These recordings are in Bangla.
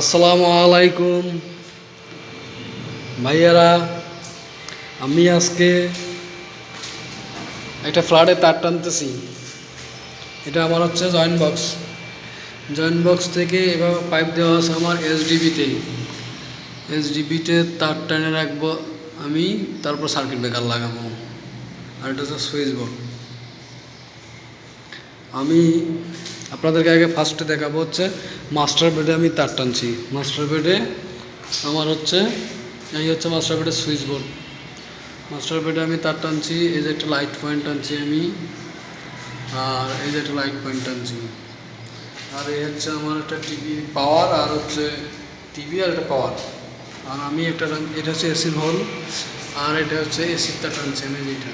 আসসালামু আলাইকুম। ভাইয়ারা, আমি আজকে একটা ফ্লাডে তার টানতেছি। এটা আমার হচ্ছে জয়েন্ট বক্স। জয়েন্ট বক্স থেকে এভাবে পাইপ দেওয়া আছে আমার এসডিবিতে। এসডিবিতে তার টানে রাখব আমি, তারপর সার্কিট ব্রেকার লাগাবো। আর এটা হচ্ছে সুইচ বোর্ড। আমি আপনাদেরকে আগে ফার্স্টে দেখাবো হচ্ছে মাস্টার বেডে আমি তার টানছি। মাস্টার বেডে আমার হচ্ছে, এই হচ্ছে মাস্টার বেডের সুইচ বোর্ড মাস্টার বেডে আমি তার টানছি, এই যে একটা লাইট পয়েন্ট টানছি আমি, আর এই যে একটা লাইট পয়েন্ট টানছি। আর এই হচ্ছে আমার একটা টিভি পাওয়ার আর হচ্ছে টিভি আর একটা পাওয়ার আর আমি একটা এটা হচ্ছে এসির হল আর এটা হচ্ছে এসির তার টানছি আমি যেটা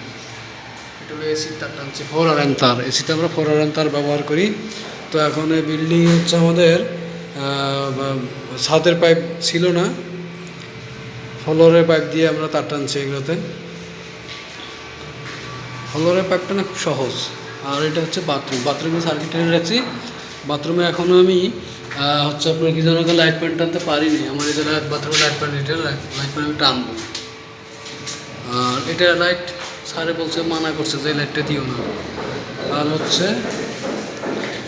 এটা হলো এসির তার টানছি ফোর আর এন তার এসিতে আমরা ফোর আর এন তার ব্যবহার করি। তো এখন এই বিল্ডিং হচ্ছে আমাদের ছাদের পাইপ ছিল না। ফলোরের পাইপ দিয়ে আমরা তার টানছি এগুলোতে। ফলোরের পাইপটা না খুব সহজ। আর এটা হচ্ছে বাথরুম বাথরুমে সার্কিট রাখছি বাথরুমে এখনও আমি হচ্ছে আপনার কি যেন লাইট প্যান্ট টানতে পারিনি। আমার যে বাথরুমে লাইট পয়েন্ট এটা লাইট পয়েন্ট আমি টানবো। আর এটা লাইট স্যারে বলছে, মানা করছে, যে লাইটটা দিও না। আর হচ্ছে,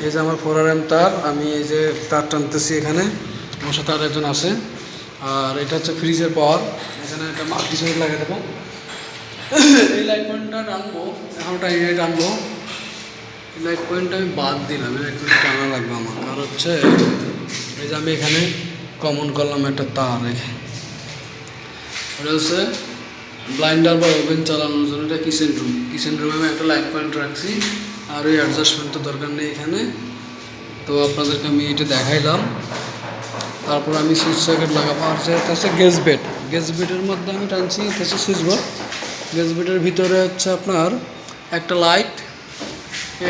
এই যে আমার ফোর তার, আমি এই যে তার টানতেছি এখানে, আমার সাথে আর একজন আছে। আর এটা হচ্ছে ফ্রিজের পাওয়ার এখানে একটা মাল্টি সুইচ লাগিয়ে দেবো। এই লাইট পয়েন্টটা টানবো এখন টাইম টানবো। এই লাইট পয়েন্টটা আমি বাদ দিলাম একটু টানা লাগবে আমার। আর হচ্ছে, এই যে আমি এখানে কমন করলাম একটা তার এটা হচ্ছে ব্লাইন্ডার বা ওভেন চালানোর জন্য এটা কিচেন রুম কিচেন রুমে আমি একটা লাইট পয়েন্ট রাখছি, আর ওই অ্যাডজাস্টমেন্ট তো দরকার নেই এখানে। তো আপনাদেরকে আমি এটা দেখাইলাম। তারপর আমি সুইচ সকেট লাগাবো, আর হচ্ছে গ্যাস বেড গ্যাস বেডের মধ্যে আমি টানছি, এটা হচ্ছে সুইচ বোর্ড গ্যাস বেডের ভিতরে হচ্ছে আপনার একটা লাইট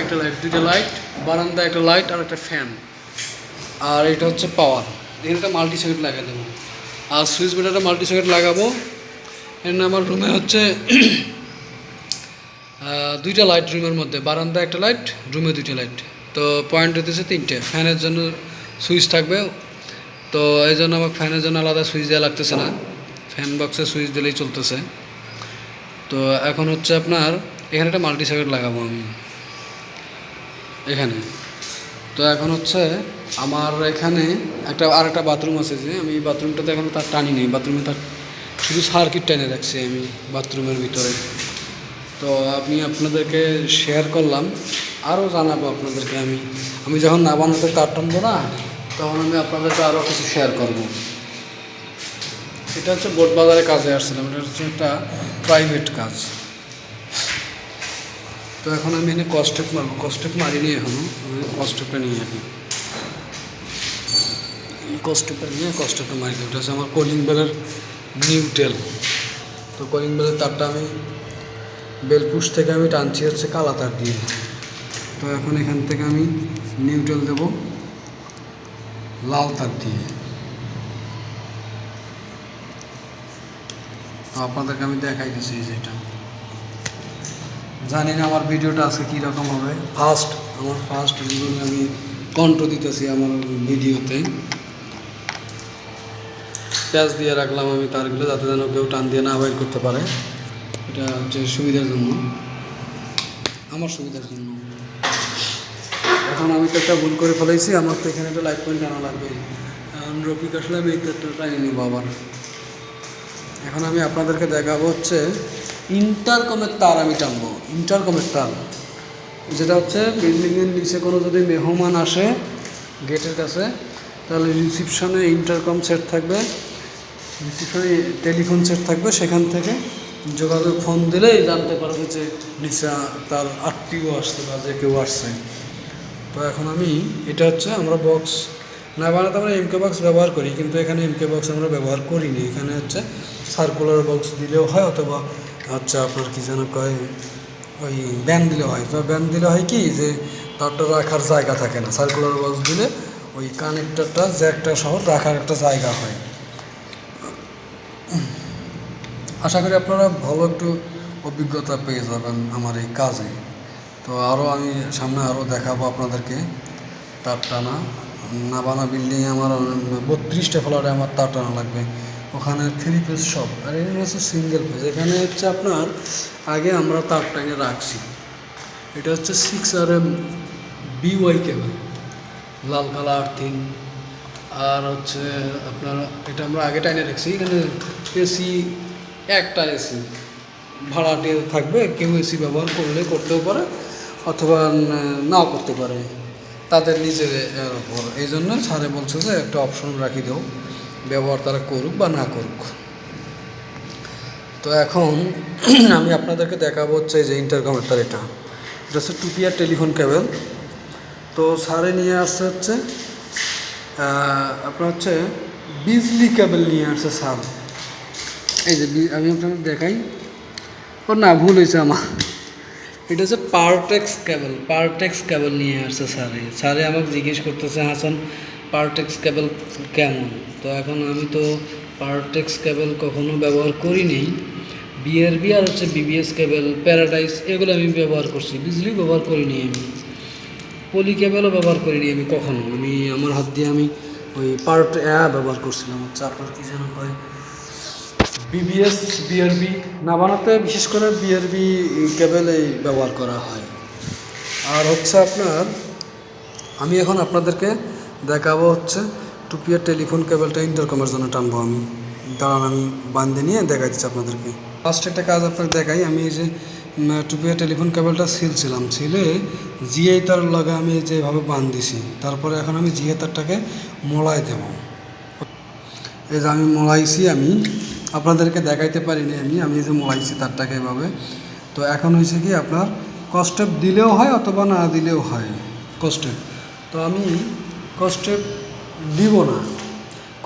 একটা লাইট দুইটা লাইট বারান্দা একটা লাইট আর একটা ফ্যান আর এটা হচ্ছে পাওয়ার এখানে একটা মাল্টি সকেট লাগিয়ে দেবো। আর সুইচ বোর্ডে একটা মাল্টি সকেট লাগাবো। এর আমার রুমে হচ্ছে দুইটা লাইট রুমের মধ্যে বারান্দা একটা লাইট রুমে দুইটা লাইট তো পয়েন্ট হতেছে তিনটে। ফ্যানের জন্য সুইচ থাকবে। তো এই জন্য আমার ফ্যানের জন্য আলাদা সুইচ দেওয়া লাগতেছে না। ফ্যান বক্সে সুইচ দিলেই চলতেছে। তো এখন হচ্ছে আপনার, এখানে একটা মাল্টি সার্কিট লাগাবো আমি। এখানে। তো এখন হচ্ছে আমার এখানে একটা আর একটা বাথরুম আছে যে, আমি বাথরুমটাতে এখন তার টানি নেই। বাথরুমে তার শুধু সার্কিট টেনে রাখছি আমি বাথরুমের ভিতরে। তো আমি আপনাদেরকে শেয়ার করলাম, আরও জানাব আপনাদেরকে আমি। আমি যখন না বানাতে তার টানবো না, তখন আমি আপনাদেরকে আরও কিছু শেয়ার করব। এটা হচ্ছে বোট বাজারে কাজে আসছিলাম, এটা হচ্ছে একটা প্রাইভেট কাজ। তো এখন আমি এনে কস্টেপ মারবো। কস্টেপ মারিনি এখনও আমি কস্টেপটা নিয়ে যাবি কস্টেপটা নিয়ে কস্টেপটা মারি। ওটা হচ্ছে আমার কলিং বেলের নিউটেল তো কলিং বেলের তারটা আমি বেলপুশ থেকে আমি টানছি হচ্ছে কালা তার দিয়ে। তো এখন এখান থেকে আমি নিউটেল দেব লাল তার দিয়ে। তো আপনাদেরকে আমি দেখাই দিচ্ছি যেটা জানি না আমার ভিডিওটা আজকে কীরকম হবে। ফার্স্ট, আমার ফার্স্ট জীবনে আমি কণ্ঠ দিতেছি আমার ভিডিওতে। প্যাঁচ দিয়ে রাখলাম আমি তারগুলো যাতে যেন কেউ টান দিয়ে না বাইর করতে পারে। এটা হচ্ছে সুবিধার জন্য। আমার সুবিধার জন্য। এখন আমি তো একটা ভুল করে ফেলেছি, আমার তো এখানে একটা লাইট পয়েন্ট আনা লাগবে। রফিক আসলে আমি এই টাইনি নিব আবার। এখন আমি আপনাদেরকে দেখাবো হচ্ছে ইন্টারকমের তার আমি টানবো। ইন্টারকমের তার। যেটা হচ্ছে বিল্ডিংয়ের নিচে কোনো যদি মেহমান আসে গেটের কাছে, তাহলে রিসিপশনে ইন্টারকম সেট থাকবে। রিসিপশনে টেলিফোন সেট থাকবে সেখান থেকে। যোগাযোগ ফোন দিলেই জানতে পারবে যে নিচে তার আত্মীয় আসছে বা যে কেউ আসছে। তো এখন আমি, এটা হচ্ছে আমরা বক্স না বানাতে আমরা এমকে বক্স ব্যবহার করি, কিন্তু এখানে এমকে বক্স আমরা ব্যবহার করিনি। এখানে হচ্ছে সার্কুলার বক্স দিলেও হয় অথবা হচ্ছে আপনার কি যেন কয়, ওই ব্যান দিলে হয়। তো ব্যান দিলে হয় কি যে তারটা রাখার জায়গা থাকে না। সার্কুলার বক্স দিলে ওই কানেক্টারটা জ্যাকটা সহ রাখার একটা জায়গা হয়। আশা করি আপনারা ভালো একটু অভিজ্ঞতা পেয়ে যাবেন আমার এই কাজে। তো আরও আমি সামনে আরও দেখাবো আপনাদেরকে তার টানা। নাবানা বিল্ডিংয়ে আমার বত্রিশটা ফ্লোরে আমার তার টানা লাগবে। ওখানে থ্রি পেজ সব আর এখানে হচ্ছে সিঙ্গেল পেজ এখানে হচ্ছে আপনার, আগে আমরা তার টাঙে রাখছি। এটা হচ্ছে six R M B Y cable লাল কালার আর্থিং আর হচ্ছে আপনার, এটা আমরা আগে টাইনে রাখছি। এখানে এসি একটা এসি ভাড়াটে থাকবে, কেউ এসি ব্যবহার করলে করতেও পারে অথবা নাও করতে পারে। তাদের নিজের ওপর এই জন্য স্যারে বলছে যে একটা অপশন রাখি দেও, ব্যবহার তারা করুক বা না করুক। তো এখন আমি আপনাদেরকে দেখাবো হচ্ছে যে ইন্টারকনেক্টার এটা। এটা হচ্ছে টুপিয়ার টেলিফোন কেবল তো স্যারে নিয়ে আসছে হচ্ছে আপনার হচ্ছে বিজলি কেবল নিয়ে আসছে স্যার। এই যে আমি আপনাকে দেখাই। ও না, ভুল হয়েছে আমার। এটা হচ্ছে পাওয়ারটেক্স কেবল পাওয়ারটেক্স কেবল নিয়ে আসছে স্যারে। স্যারে আমাকে জিজ্ঞেস করতেছে, হাসান পাওয়ারটেক্স কেবল কেমন? তো এখন আমি তো পাওয়ারটেক্স কেবল কখনো ব্যবহার করিনি বিআরবি আর হচ্ছে বিবিএস কেবল প্যারাডাইস এগুলো আমি ব্যবহার করছি। বিজলি ব্যবহার করিনি আমি। পলি কেবলও ব্যবহার করিনি আমি কখনো। আমি, আমার হাত দিয়ে আমি ওই অ্যা ব্যবহার করছিলাম। হচ্ছে আপনার কী যেন হয়। বিবিএস বিআরবি না বানাতে বিশেষ করে বিআরবি কেবলেই ব্যবহার করা হয়। আর হচ্ছে আপনার আমি এখন আপনাদেরকে দেখাবো হচ্ছে টুপিয়ার টেলিফোন কেবলটা ইন্টারকমের জন্য টানবো আমি। দাঁড়ান আমি বান্ধে নিয়ে দেখাই দিচ্ছি আপনাদেরকে। ফার্স্ট একটা কাজ আপনাকে দেখাই আমি এই যে উম, টুপিয়ার টেলিফোন কেবলটা ছিলছিলাম ছিলে জিআই তার লাগে আমি যেভাবে বান্ধ দিছি তারপরে এখন আমি জিআই তারটাকে মোড়াই দেবো। এই যে আমি মোড়াইছি আমি। আপনাদেরকে দেখাইতে পারিনি আমি আমি যে মোড়াইছি তারটাকে এভাবে। তো এখন হয়েছে কি আপনার কস্টেপ দিলেও হয় অথবা না দিলেও হয় কস্টেপ তো আমি কস্টেপ দিব না।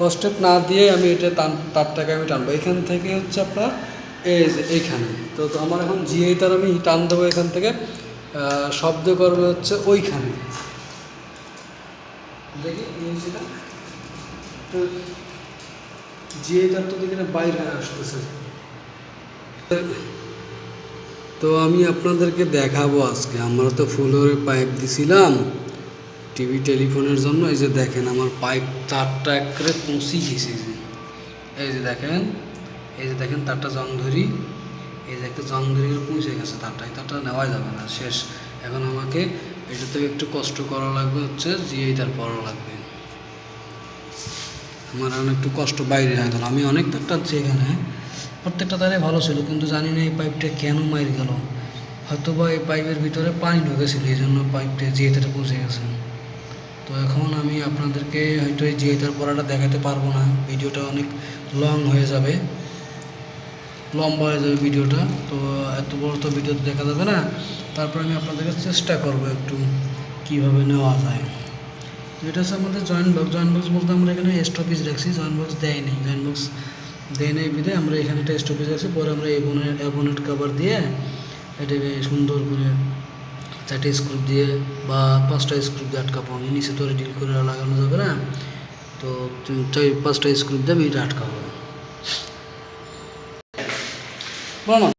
কস্টেপ না দিয়ে আমি এটা টান, তারটাকে আমি টানবো। এখান থেকে হচ্ছে আপনার এই যে এইখানে। তো আমার এখন জিআই তার আমি টান দেবো এখান থেকে। শব্দ করবে হচ্ছে ওইখানে। দেখি যে তার তো দেখি বাইরে আসতেছে। তো আমি আপনাদেরকে দেখাবো আজকে। আমরা তো ফুলের পাইপ দিছিলাম। টিভি টেলিফোনের জন্য। এই যে দেখেন, আমার পাইপ তারটা একবারে পৌঁছি গেছে। এই যে। দেখেন, এই যে দেখেন, তারটা জং ধরি এই যে একটা জং ধরি পৌঁছে গেছে তারটা। এই তারটা নেওয়া যাবে না, শেষ। এখন আমাকে এটাতে একটু কষ্ট করা লাগবে হচ্ছে জিআই তার পড়া লাগবে। আমার এখন একটু কষ্ট বাইরে হয়ে গেল আমি অনেক তার টানছি এখানে। প্রত্যেকটা তারে ভালো ছিল, কিন্তু জানি না এই পাইপটা কেন মাইর গেল। হয়তো বা এই পাইপের ভিতরে পানি ঢুকেছিল, এই জন্য পাইপটা জিয়েতারে পৌঁছে গেছে। তো এখন আমি আপনাদেরকে হয়তো এই জিয়েতার পড়াটা দেখাতে পারব না। ভিডিওটা অনেক লং হয়ে যাবে। লম্বা হয়ে যাবে ভিডিওটা। তো এত বড় তো ভিডিও দেখা যাবে না। তারপর আমি আপনাদেরকে চেষ্টা করব একটু কীভাবে নেওয়া যায়। এটা হচ্ছে আমাদের জয়েন্ট বক্স জয়েন্ট বক্স বলতে আমরা এখানে স্টপিস রাখছি। জয়েন্ট বক্স দেয় নেই। জয়েন্ট বক্স দেয় নেই বিধে আমরা এখানে একটা স্টপিস রাখছি পরে আমরা এবনের অ্যাবোনেট কাভার দিয়ে এটাকে সুন্দর করে চারটে স্ক্রুপ দিয়ে বা পাঁচটা স্ক্রুপ দিয়ে আটকাবো আমি। নিচে তো ডিল করে লাগানো যাবে না। তো চার পাঁচটা স্ক্রুপ দিয়ে আমি এটা আটকাবো। বলো